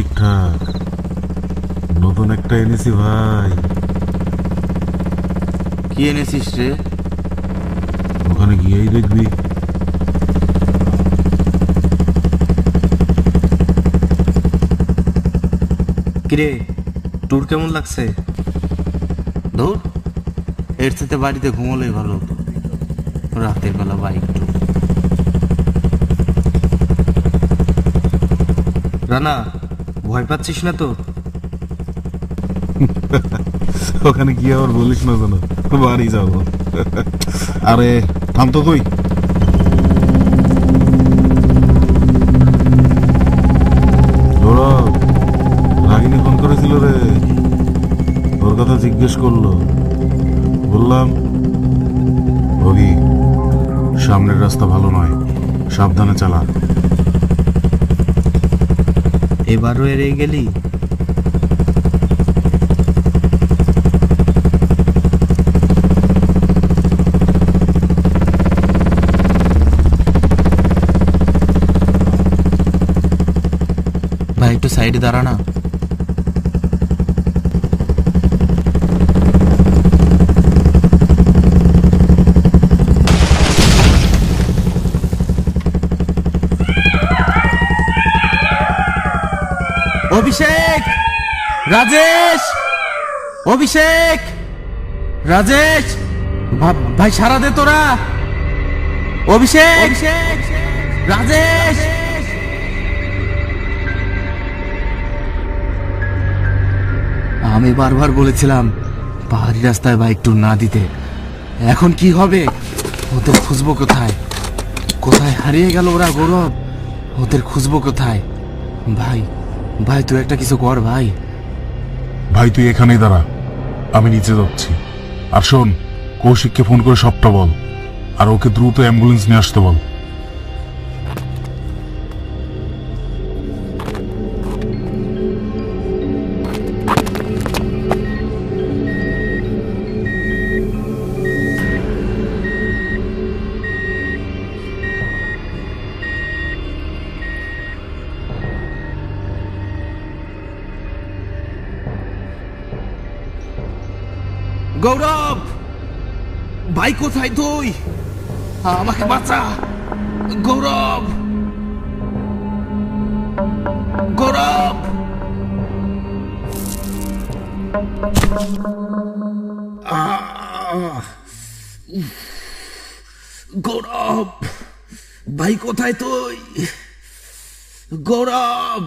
ঠিকঠাক। নতুন একটা এনেছি ভাই। কি এনেছিস রে? ওখানে গিয়েই দেখবি। কিরে ট্যুর কেমন লাগছে? ধুর এর সাথে বাড়িতে ঘুমোলেই ভালো। হতো রাতের বেলা বাইক ট্যুর রানা ভয় পাচ্ছিস না তো? ওখানে গিয়ে আবার বলিস না যেন। বাড়ি যাব। আরে থাম তো গৌরব, রাগিনী ফোন করেছিল রে। ওর কথা জিজ্ঞেস করল। বললাম ভগি সামনের রাস্তা ভালো নয় সাবধানে চালা। এবারও এড়িয়ে গেলি? ভাই একটু সাইডে দাঁড়া না। অভিষেক! রাজেশ! অভিষেক! রাজেশ! ভাই, সারা দে তোরা! অভিষেক! রাজেশ! আমি বারবার বলেছিলাম, পাহাড়ি রাস্তায় বাইক ট্যুর না দিতে। এখন কি হবে? ওদের খুঁজবো কোথায়? কোথায় হারিয়ে গেল ওরা গৌরব? ওদের খুঁজবো কোথায়? ভাই ভাই, তুই একটা কিছু কর ভাই। ভাই, তুই এখানেই দাঁড়া। আমি নিচে যাচ্ছি। আর শোন, কৌশিককে ফোন করে সবটা বল। আর ওকে দ্রুত অ্যাম্বুলেন্স নিয়ে আসতে বল। কোথায় তুই? আমাকে বাঁচা। গৌরব! গৌরব! গৌরব! ভাই কোথায় তুই? গৌরব!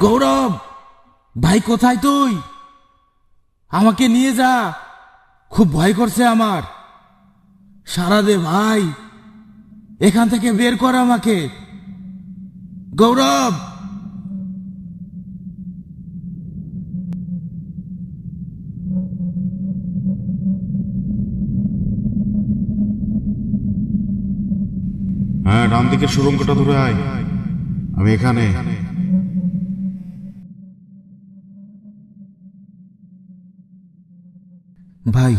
গৌরব, ভাই কোথায় তুই? আমাকে নিয়ে যা। খুব ভয় করছে আমার। সারা দে ভাই। এখান থেকে বের কর আমাকে। গৌরব! হ্যাঁ ডান দিকের সুরঙ্গটা ধরে আয়। আমি এখানে। ভাই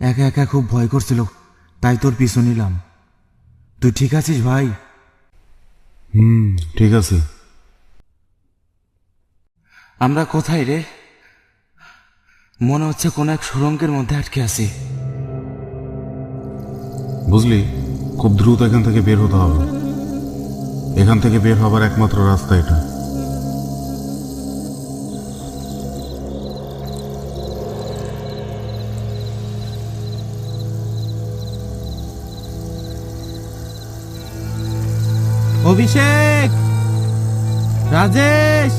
একা একা খুব ভয় করছিল তাই তোর পিছু নিলাম। তুই ঠিক আছিস ভাই? হুম ঠিক আছে। আমরা কোথায় রে? মনে হচ্ছে কোন এক সুরঙ্গের মধ্যে আটকে আছি। বুঝলি খুব দ্রুত এখান থেকে বের হতে হবে। এখান থেকে বের হবার একমাত্র রাস্তা এটা। অভিষেক! রাজেশ!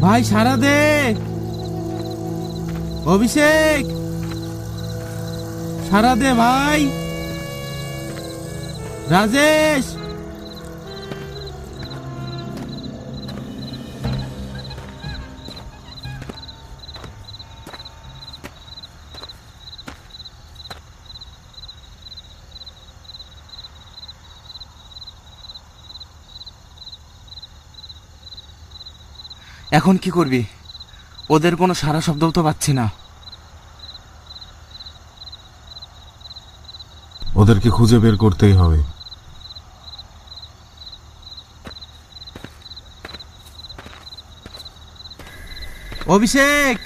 ভাই সারা দে! অভিষেক! সারা দে ভাই! রাজেশ! এখন কি করবি? ওদের কোনো সারা শব্দও তো পাচ্ছি না। ওদেরকে খুঁজে বের করতেই হবে। অভিষেক!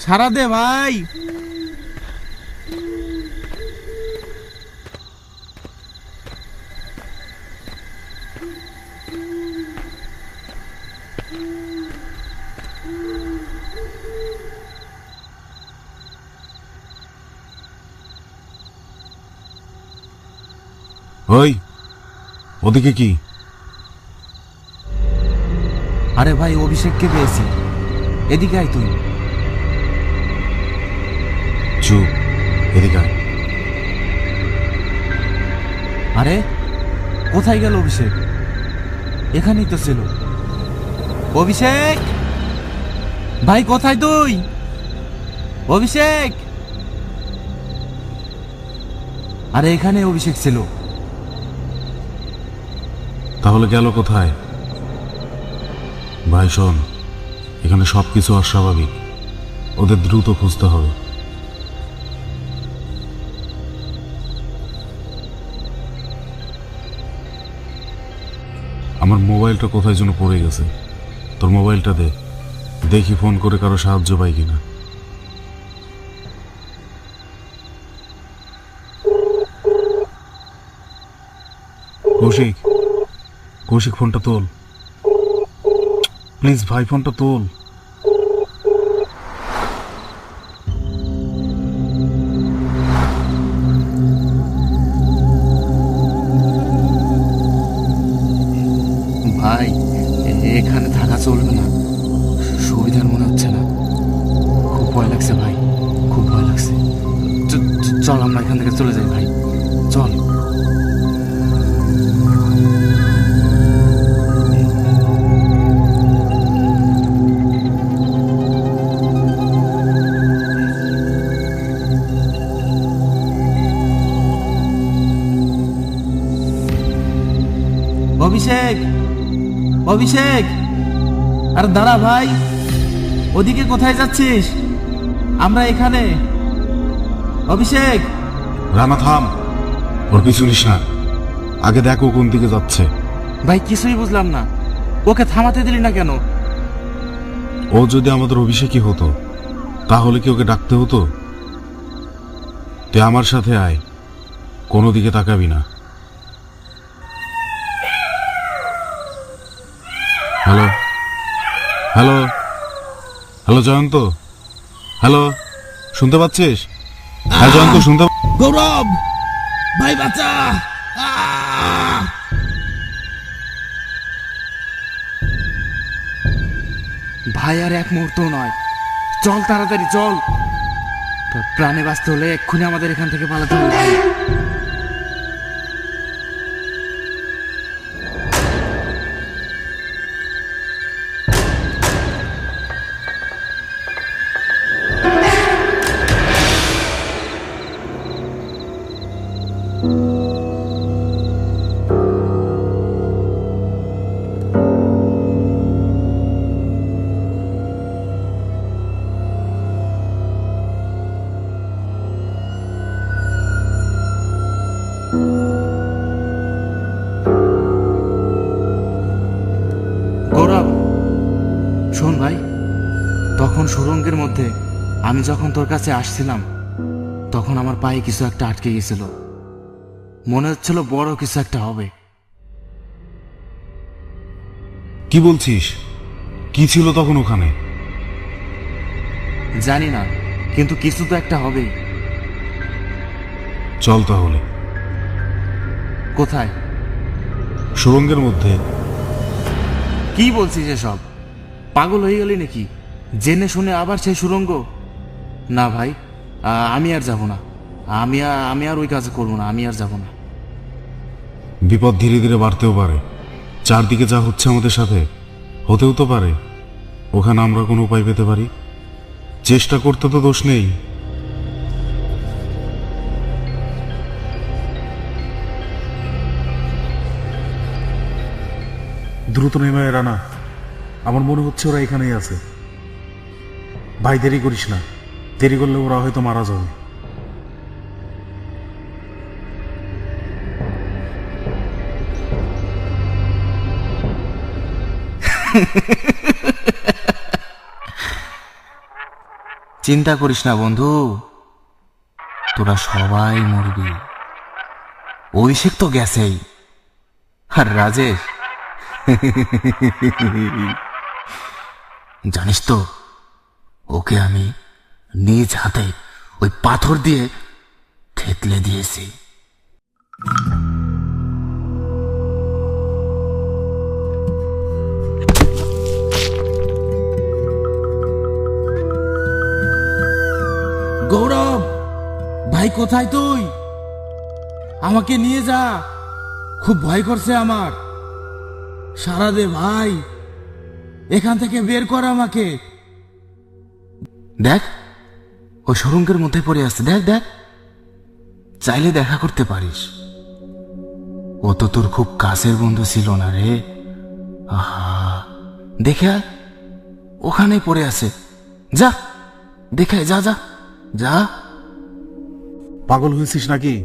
সারা দে ভাই ওই ওদিকে কি? আরে ভাই অভিষেককে পেয়েছি। এদিকে আয় তুই। চুপ এদিকে আয়। আরে কোথায় গেল অভিষেক? এখানেই তো ছিল। অভিষেক! ভাই কোথায় তুই? অভিষেক! আরে এখানে অভিষেক ছিল। তাহলে গেল কোথায়? ভাই, শোন, এখানে সব কিছু অস্বাভাবিক। ওদের দ্রুত খুঁজতে হবে। আমার মোবাইলটা কোথায় যেন পড়ে গেছে। তোর মোবাইলটা দে। দেখি ফোন করে কারও সাহায্য পাই কিনা। কৌশিক কৌশিক, ফোনটা তোল। প্লিজ ভাই, ফোনটা তোল। ভাই, এখানে থাকা চলবে না। সুবিধার মনে হচ্ছে না। খুব ভয় লাগছে ভাই, খুব ভয় লাগছে। চল আমরা এখান থেকে চলে যাই ভাই। চল। অভিষেক অভিষেক। আর দাঁড়া ভাই ওদিকে কোথায় যাচ্ছিস? আমরা এখানে। অভিষেক। রানা থাম। ওর পিছু নিস না। আগে দেখো কোন দিকে যাচ্ছে। ভাই কিছুই বুঝলাম না। ওকে থামাতে দিলি না কেন? ও যদি আমাদের অভিষেকই হতো তাহলে কি ওকে ডাকতে হতো? তুই আমার সাথে আয়। কোনো দিকে তাকাবি না। Hello? Hello? Hello, Jayanta? Hello? শুনতে পাচ্ছিস? হ্যাঁ জয়ন্ত, শুনতে গৌরব! ভাই বাচ্চা ভাই, আর এক মুহূর্ত নয়। চল, তাড়াতাড়ি, চল। প্রাণে বাঁচতে হলে এক্ষুনি আমাদের এখান থেকে পালাতে হবে। তোর কাছে আসছিলাম তখন আমার পায়ে কিছু একটা আটকে গেছিল। মনে হচ্ছিল বড় কিছু একটা হবে। কি বলছিস? কি ছিল তখন ওখানে? জানি না কিন্তু কিছু তো একটা হবেই চল তাহলে। কোথায়? সুরঙ্গের মধ্যে। কি বলছিস এসব? পাগল হয়ে গেলি নাকি? জেনে শুনে আবার সেই সুরঙ্গ? না ভাই আমি আর যাব না। আমি আর আমি আর ওই কাজ করব না আমি আর যাব না। বিপদ ধীরে ধীরে বাড়তেও পারে। চারদিকে যা হচ্ছে আমাদের সাথে হতেও তো পারে। ওখানে আমরা কোনো উপায় পেতে পারি? চেষ্টা করতে তো দোষ নেই। দ্রুত নেমে এরা না আমার মনে হচ্ছে ওরা এখানেই আছে। ভাই দেরি করিস না। দেরি করলে ওরা হয়তো মারা যাবে। চিন্তা করিস না, বন্ধু। তোরা সবাই মরবি। অভিষেক তো গেছেই। আর রাজেশ? জানিস তো, ওকে আমি নিজ হাতে ওই পাথর দিয়ে থেতলে দিয়েছি। গৌরব, ভাই কোথায় তুই? আমাকে নিয়ে যা। খুব ভয় করছে আমার। সারা দে ভাই। এখান থেকে বের কর আমাকে। দেখ ও সুরঙ্গের মধ্যে পড়ে আছে। দেখ দেখ। চাইলে দেখা করতে পারিস। ও তো তোর খুব কাছের বন্ধু ছিল না রে। আহা। দেখে ওখানে পড়ে আছে। যা। দেখে যা যা। যা। পাগল হয়েছিস নাকি?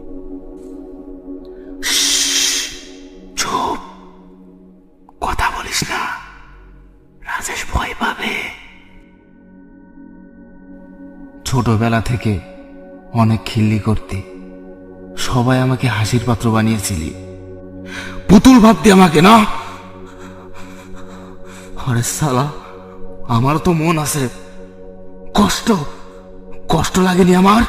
ছোটবেলা থেকে অনেক খিল্লি করতে। সবাই আমাকে হাসির পাত্র বানিয়েছিলি। পুতুল ভাবতে আমাকে, না। আরে সালা আমার তো মন আছে। কষ্ট কষ্ট লাগেনি আমার?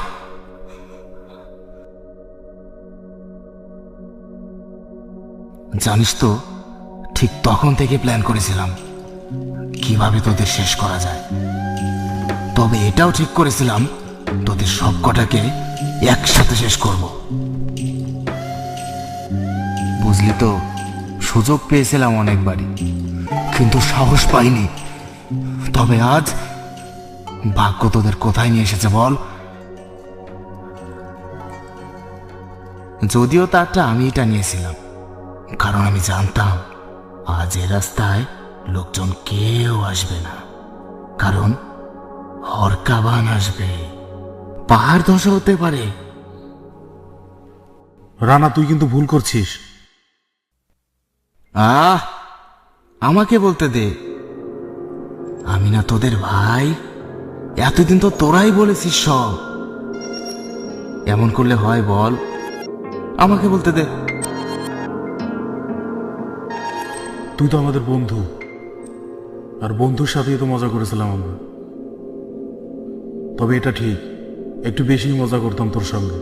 জানিস তো, ঠিক তখন থেকে প্ল্যান করেছিলাম। কীভাবে তোদের শেষ করা যায়? তবে এটাও ঠিক করেছিলাম, তোদের সব কটাকে একসাথে শেষ করব। বুঝলি তো, সুযোগ পেয়েছিলাম অনেকবারই, কিন্তু সাহস পাইনি। তবে আজ ভাগ্য তোদের কোথায় নিয়ে এসেছে বল? যদিও তারটা আমি এটা নিয়েছিলাম, কারণ আমি জানতাম আজ এ রাস্তায় লোকজন কেউ আসবে না, কারণ হরকাবান আসবে। পাহাড় ধসা হতে পারে। রানা তুই কিন্তু ভুল করছিস। আহ আমাকে বলতে দে। আমি না তোদের ভাই। এতদিন তো তোরাই বলেছিস সব। এমন করলে হয় বল। আমাকে বলতে দে। তুই তো আমাদের বন্ধু। আর বন্ধুর সাথেই তো মজা করেছিলাম আমরা। তবে এটা ঠিক। একটু বেশি মজা করতাম তোর সঙ্গে।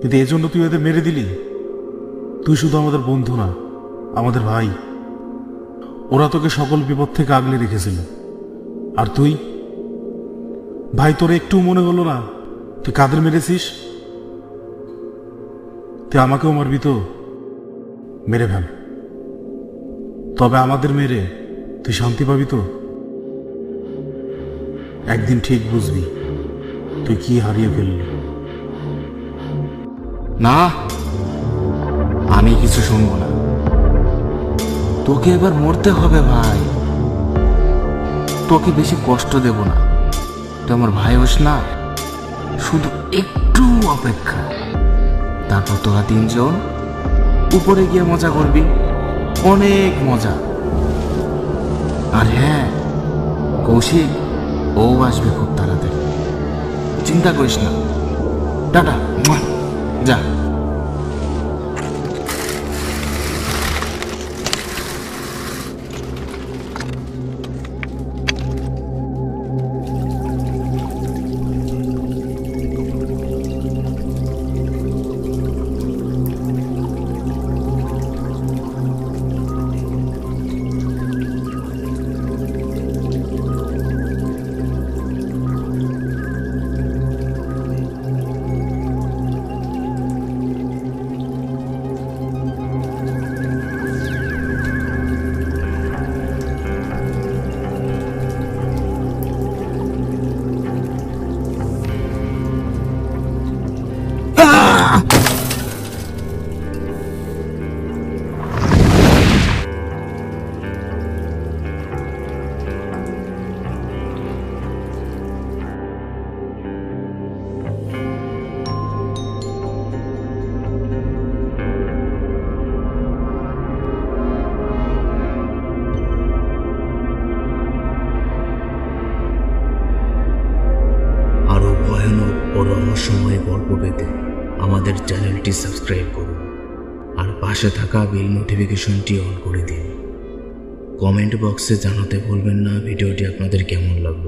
কিন্তু এজন্য তুই ওদের মেরে দিলি? তুই শুধু আমাদের বন্ধু না, আমাদের ভাই। ওরা তোকে সকল বিপদ থেকে আগলে রেখেছিল। আর তুই? ভাই, তোর একটু মনে হলো না, তুই কাদের মেরেছিস? তুই আমাকেও মারবি তো? মেরে ফেল। তবে আমাদের মেরে তুই শান্তি পাবি তো? একদিন ঠিক বুঝবি তুই কি হারিয়ে ফেললি। না, আমি কিছু শুনব না। তোকে এবার মরতে হবে ভাই। তোকে বেশি কষ্ট দেব না। তুই আমার ভাই হোস না। শুধু একটু অপেক্ষা। তারপর তোরা তিনজন উপরে গিয়ে মজা করবি। অনেক মজা। আর হ্যাঁ কৌশিক ও আসবে খুব তাড়াতাড়ি। চিন্তা করিস না। টাটা। যা। চ্যানেলটি সাবস্ক্রাইব করুন আর পাশে থাকা বিল নোটিফিকেশনটি অন করে দিন। কমেন্ট বক্সে জানাতে ভুলবেন না। ভিডিওটি আপনাদের কেমন লাগল?